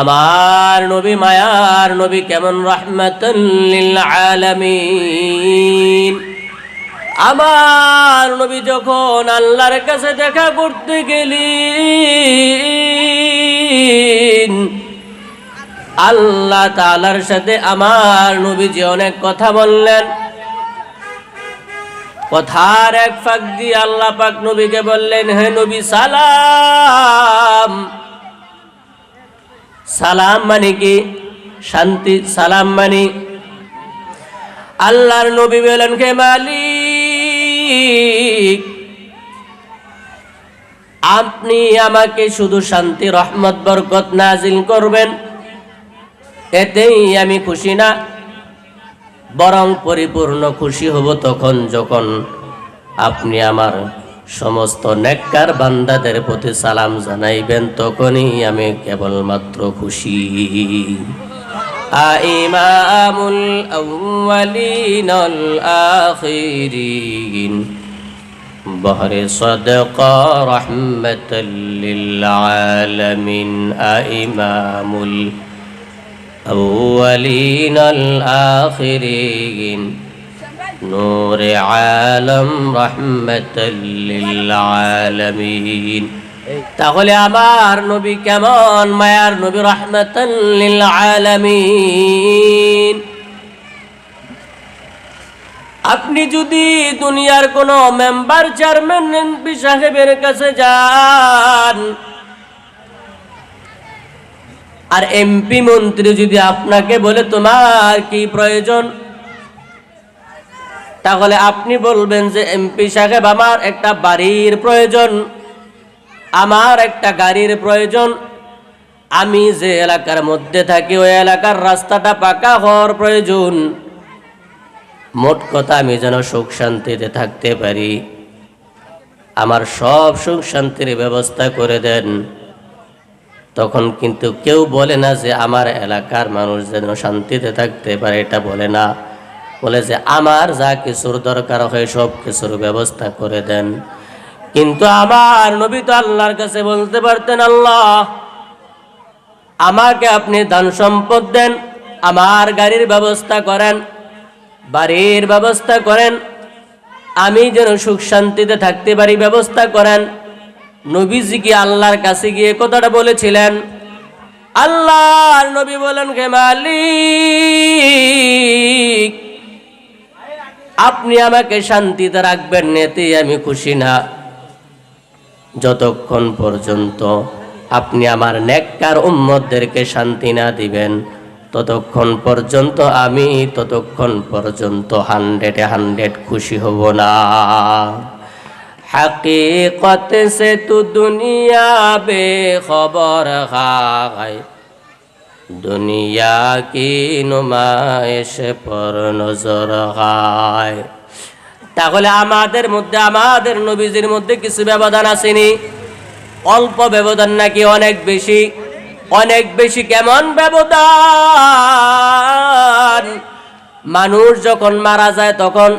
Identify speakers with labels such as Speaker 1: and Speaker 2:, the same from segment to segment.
Speaker 1: আমার নবী মায়ার নবী কেমন রহমতুল্লিল আমার নবী যখন আল্লাহর কাছে দেখা করতে গেলি আল্লাহ তালার সাথে আমার নবীজি অনেক কথা বললেন। কথার এক ফাঁক দিয়ে আল্লাহ পাক নবীকে বললেন, হে নবী, সালাম। সালাম মানে কি? শান্তি, সালাম মানে? আল্লাহর নবী বলেন কে মালিক, আপনি আমাকে শুধু শান্তি, রহমত, বরকত নাজিল করবেন। এতেই আমি খুশি না, বরং পরিপূর্ণ খুশি হব তখন যখন আপনি আমার সমস্ত নেককার বান্দাদের প্রতি সালাম জানাইবেন তখনই আমি কেবলমাত্র খুশি আইমামুল আউয়ালিন আল আখিরিন বহরে সদকা রহমতাল্লিল আলামিন আইমামুল الأولين الآخرين نور عالم رحمة للعالمين তাহলে আমার নবী কেমন মায়ার নবী রহমতান লিল আলামিন আপনি যদি দুনিয়ার কোন মেম্বার চেয়ারম্যান এমপি সাহেবের কাছে যান আর এমপি মন্ত্রী যদি আপনাকে বলে তোমার কি প্রয়োজন তাহলে আপনি বলবেন যে এমপি সাহেব, আমার একটা বাড়ির প্রয়োজন। আমার একটা গাড়ির প্রয়োজন। আমি যে এলাকার মধ্যে থাকি, ওই এলাকার রাস্তাটা পাকা হওয়ার প্রয়োজন। মোট কথা, আমি যেন সুখ শান্তিতে থাকতে পারি। আমার সব সুখ শান্তির ব্যবস্থা করে দেন। তখন কিন্তু কেউ বলে না যে আমার এলাকার মানুষ যেন শান্তিতে থাকতে পারে, এটা বলে না। বলে যে, আমার যা কিছুর দরকার হয় সব কিছুর ব্যবস্থা করে দেন। কিন্তু আমার নবী তো আল্লাহর কাছে বলতে পারতেন, আল্লাহ, আমাকে আপনি দান সম্পদ দেন, আমার গাড়ির ব্যবস্থা করেন, বাড়ির ব্যবস্থা করেন, আমি যেন সুখ শান্তিতে থাকতে পারি, ব্যবস্থা করেন। নবীজি কি আল্লাহর কাছে গিয়ে কথাটা বলেছিলেন? আল্লাহর নবী বলেন কে মালিক আপনি আমাকে শান্তিতে রাখবেন, নেতে আমি খুশি না। যতক্ষণ পর্যন্ত আপনি আমার নেককার উম্মতদেরকে শান্তি না দিবেন, ততক্ষণ পর্যন্ত আমি ততক্ষণ পর্যন্ত হান্ড্রেডে হান্ড্রেড খুশি হব না। হাকিকত সে তু দুনিয়া বে খবর খায় दुनिया की नुमाइश पर নজর খায় তাহলে আমাদের মধ্যে আমাদের নবীজির মধ্যে কিছু ব্যবধান আসেনি অল্প ব্যবধান নাকি অনেক বেশি অনেক বেশি কেমন ব্যবধান মানুষ যখন মারা যায় তখন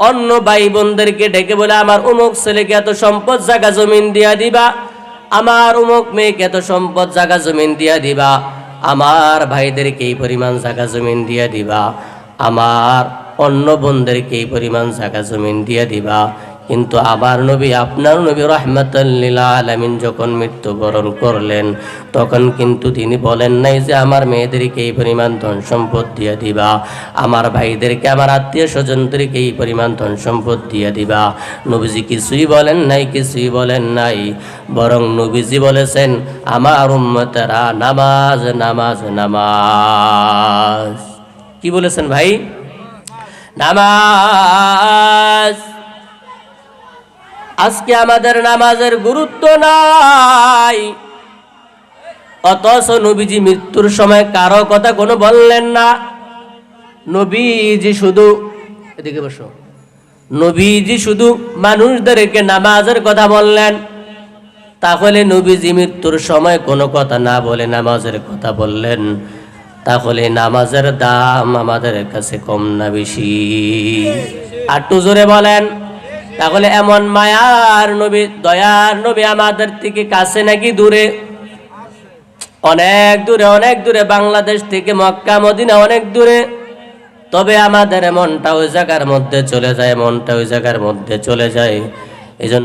Speaker 1: অন্য ভাই বোনদেরকে ডেকে বলে আমার অমুক ছেলেকে এত সম্পদ জায়গা জমিন দিয়া দিবা আমার অমুক মেয়েকে এত সম্পদ জায়গা জমিন দিয়া দিবা আমার ভাইদেরকে এই পরিমাণ জায়গা জমিন দিয়া দিবা? আমার অন্য বোনদেরকে এই পরিমাণ জায়গা জমিন দিয়া দিবা? কিন্তু আবার নবী, আপনার নবী রহমতুল্লিল আলমিন যখন মৃত্যুবরণ করলেন, তখন কিন্তু তিনি বলেন নাই যে আমার মেয়েদেরকে এই পরিমাণ ধন সম্পদ দিয়ে দিবা, আমার ভাইদেরকে, আমার আত্মীয় স্বজনদেরকে এই পরিমাণ ধন সম্পদ দিয়ে দিবা। নবীজি কিছুই বলেন নাই, কিছুই বলেন নাই। বরং নবীজি বলেছেন, আমার উম্মতেরা নামাজ নামাজ নামাজ। কি বলেছেন ভাই? নামাজ। আজকে আমাদের নামাজের গুরুত্ব নাই। অথচ নবীজি মৃত্যুর সময় কারও কথা কোনো বললেন না। নবীজি শুধু, এদিকে বসো। নবীজি শুধু মানুষদেরকে নামাজের কথা বললেন। তাহলে নবীজি মৃত্যুর সময় কোনো কথা না বলে নামাজের কথা বললেন। তাহলে নামাজের দাম আমাদের কাছে কম না বেশি। আটটু জোরে বলেন। তাহলে এমন মায়ার নবী, দয়ার নবী আমাদের থেকে কাছে নাকি দূরে? অনেক দূরে অনেক দূরে, বাংলাদেশ থেকে মক্কা, মদিনা অনেক দূরে। তবে আমাদের মনটা ওই জায়গার মধ্যে চলে যায় মনটা ওই জায়গার মধ্যে চলে যায়। এই